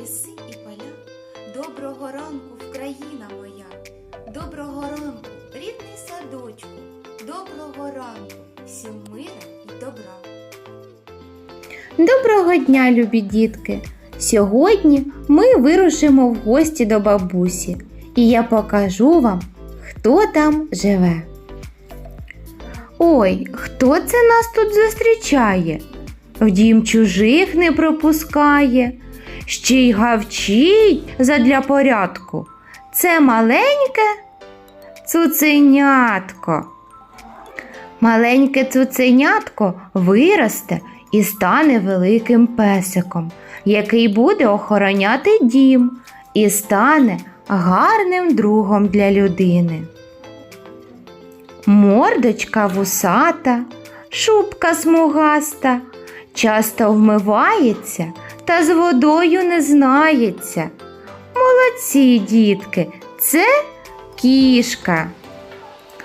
ліси і поля. Доброго ранку, Вкраїна моя. Доброго ранку, рідний садочку. Доброго ранку, всім мира і добра. Доброго дня, любі дітки! Сьогодні ми вирушимо в гості до бабусі, і я покажу вам, хто там живе. Ой, хто це нас тут зустрічає? В дім чужих не пропускає, ще й гавчить задля порядку. Це маленьке цуценятко. Маленьке цуценятко виросте і стане великим песиком, який буде охороняти дім і стане гарним другом для людини. Мордочка вусата, шубка смугаста, часто вмивається та з водою не знається. Молодці, дітки, це кішка.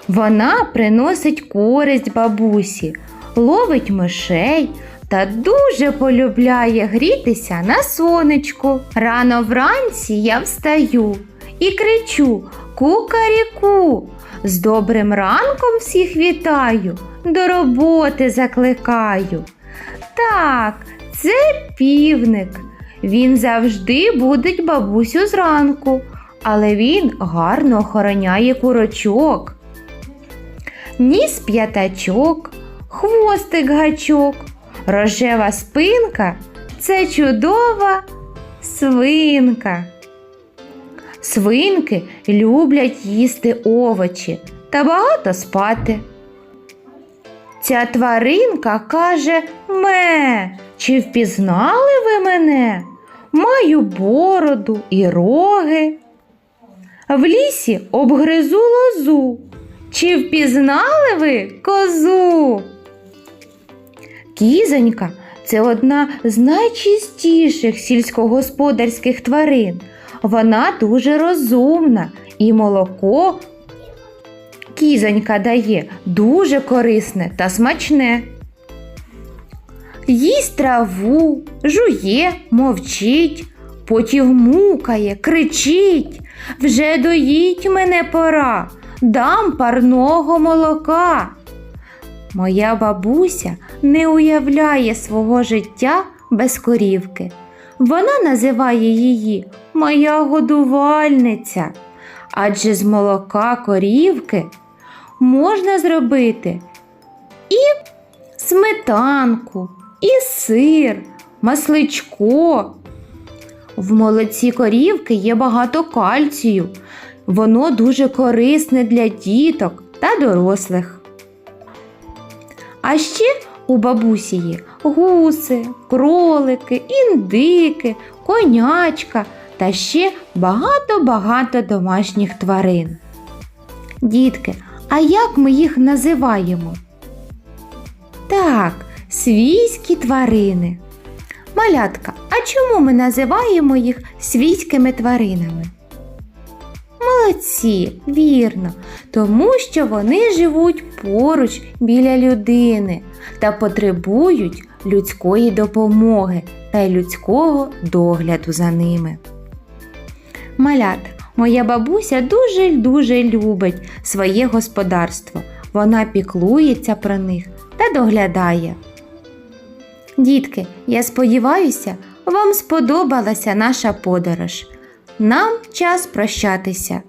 Вона приносить користь бабусі, ловить мишей та дуже полюбляє грітися на сонечку. Рано вранці я встаю і кричу Кукаріку. З добрим ранком всіх вітаю, до роботи закликаю. Так, це півник. Він завжди будить бабусю зранку, але він гарно охороняє курочок. Ніс п'ятачок, хвостик гачок, рожева спинка це чудова свинка. Свинки люблять їсти овочі та багато спати. Ця тваринка каже ме, чи впізнали ви мене? Маю бороду і роги. В лісі обгризу лозу. Чи впізнали ви козу? Кізонька це одна з найчистіших сільськогосподарських тварин. Вона дуже розумна і молоко кізонька дає дуже корисне та смачне. Їсть траву, жує, мовчить, потім мукає, кричить. Вже доїть мене пора, дам парного молока. Моя бабуся не уявляє свого життя без корівки. Вона називає її моя годувальниця, адже з молока корівки можна зробити і сметанку, і сир, масличко. В молоці корівки є багато кальцію. Воно дуже корисне для діток та дорослих. А ще у бабусі є гуси, кролики, індики, конячка та ще багато-багато домашніх тварин. Дітки, а як ми їх називаємо? Так, свійські тварини. Малятка, а чому ми називаємо їх свійськими тваринами? Молодці, вірно, тому що вони живуть поруч біля людини та потребують людської допомоги та людського догляду за ними. Малята, моя бабуся дуже-дуже любить своє господарство. Вона піклується про них та доглядає. Дітки, я сподіваюся, вам сподобалася наша подорож. Нам час прощатися.